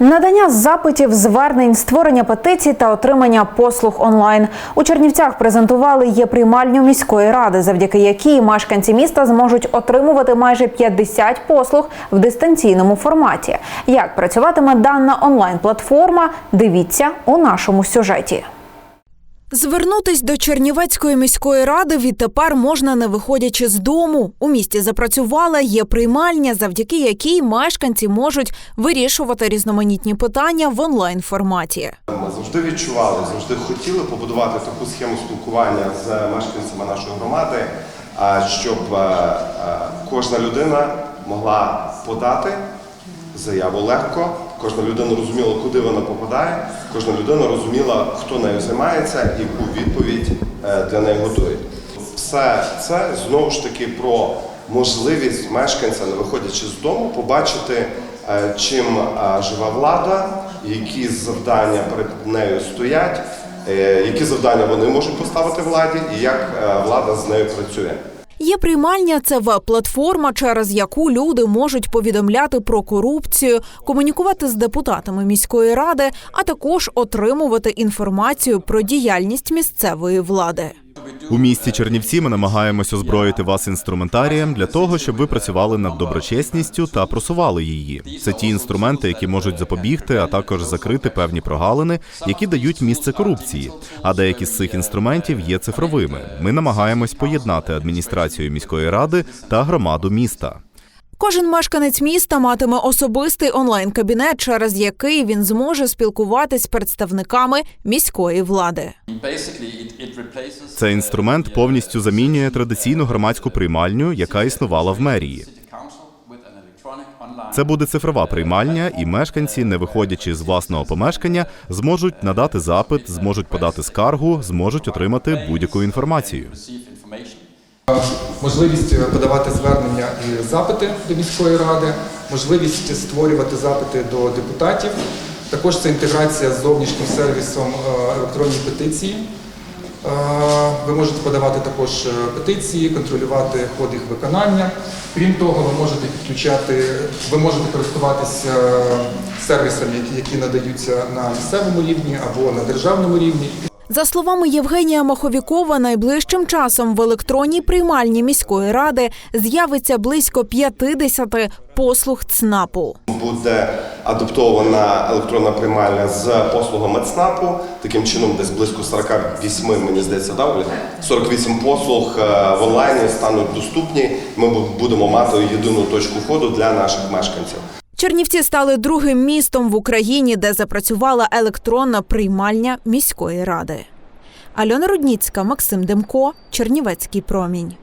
Надання запитів, звернень, створення петицій та отримання послуг онлайн у Чернівцях презентували є приймальню міської ради, завдяки якій мешканці міста зможуть отримувати майже 50 послуг в дистанційному форматі. Як працюватиме дана онлайн-платформа? Дивіться у нашому сюжеті. Звернутись до Чернівецької міської ради відтепер можна не виходячи з дому. У місті запрацювала є приймальня, завдяки якій мешканці можуть вирішувати різноманітні питання в онлайн форматі. Ми завжди відчували, завжди хотіли побудувати таку схему спілкування з мешканцями нашої громади, щоб кожна людина могла подати заяву легко, кожна людина розуміла, куди вона попадає, кожна людина розуміла, хто нею займається і яку відповідь е, для неї готує. Все це знову ж таки про можливість мешканця, не виходячи з дому, побачити, е, чим е, жива влада, які завдання перед нею стоять, які завдання вони можуть поставити владі, і як влада з нею працює. Є приймальня це веб-платформа, через яку люди можуть повідомляти про корупцію, комунікувати з депутатами міської ради, а також отримувати інформацію про діяльність місцевої влади. У місті Чернівці ми намагаємось озброїти вас інструментарієм для того, щоб ви працювали над доброчесністю та просували її. Це ті інструменти, які можуть запобігти, а також закрити певні прогалини, які дають місце корупції. А деякі з цих інструментів є цифровими. Ми намагаємось поєднати адміністрацію міської ради та громаду міста. Кожен мешканець міста матиме особистий онлайн-кабінет, через який він зможе спілкуватись з представниками міської влади. Цей інструмент повністю замінює традиційну громадську приймальню, яка існувала в мерії. Це буде цифрова приймальня, і мешканці, не виходячи з власного помешкання, зможуть надати запит, зможуть подати скаргу, зможуть отримати будь-яку інформацію. Можливість е, подавати звернення і запити до міської ради, можливість створювати запити до депутатів. Також це інтеграція з зовнішнім сервісом е, електронні петиції. Е, Ви можете подавати також петиції, контролювати ход їх виконання. Крім того, ви можете підключати, ви можете користуватися сервісами, які надаються на місцевому рівні або на державному рівні. За словами Євгенія Маховікова, найближчим часом в електронній приймальні міської ради з'явиться близько 50 послуг ЦНАПу. Буде адаптована електронна приймальня з послугами ЦНАПу. Таким чином, десь близько 48, мені здається, да, Оля? 48 послуг е, в онлайні стануть доступні. Ми будемо мати єдину точку входу для наших мешканців. Чернівці стали другим містом в Україні, де запрацювала електронна приймальня міської ради. Альона Рудніцька, Максим Демко, Чернівецький промінь.